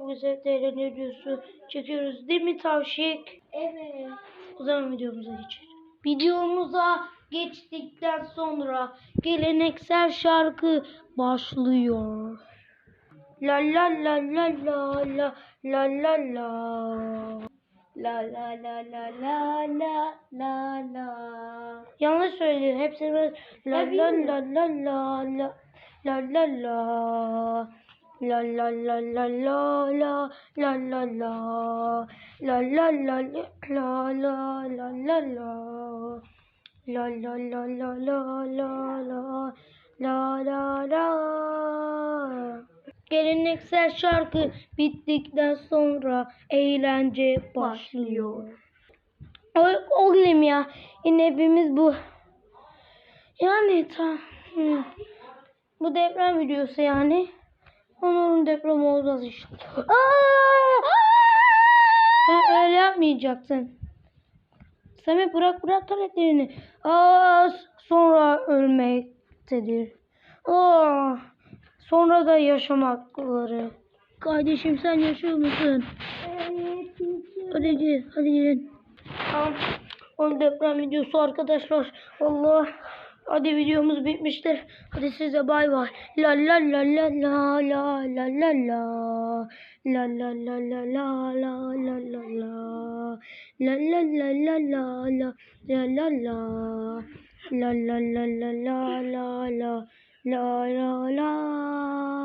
çok güzel videosu çekiyoruz değil mi Tavşik? Evet. O zaman videomuza geçelim. Videomuza geçtikten sonra geleneksel şarkı başlıyor. La la la la la la la la la. La la la la la la la la. Yanlış söyledi. Hepsini böyle la la la la la la la la la la la la la la la la la la la la la la la la la la la La la la la la la la la la Geleneksel şarkı bittikten sonra eğlence başlıyor. O, oğlum ya yine hepimiz bu. Yani ta, hı. bu deprem videosu yani. Onur'un deprem olacağız inşallah. Aa! Ha, öyle yapmayacaksın. Samet bırak bırak karakterini. Aa, sonra ölmektedir. Aa, sonra da yaşamakları. Kardeşim sen yaşıyor musun? Evet. Hadi gel, hadi gelin. Tamam. On deprem videosu arkadaşlar. Allah. Hadi videomuz bitmiştir. Hadi size bay bay. La la la la la la la la la. La la la la la la la la la. La la la la la la la la la. La la la la la la la la la la.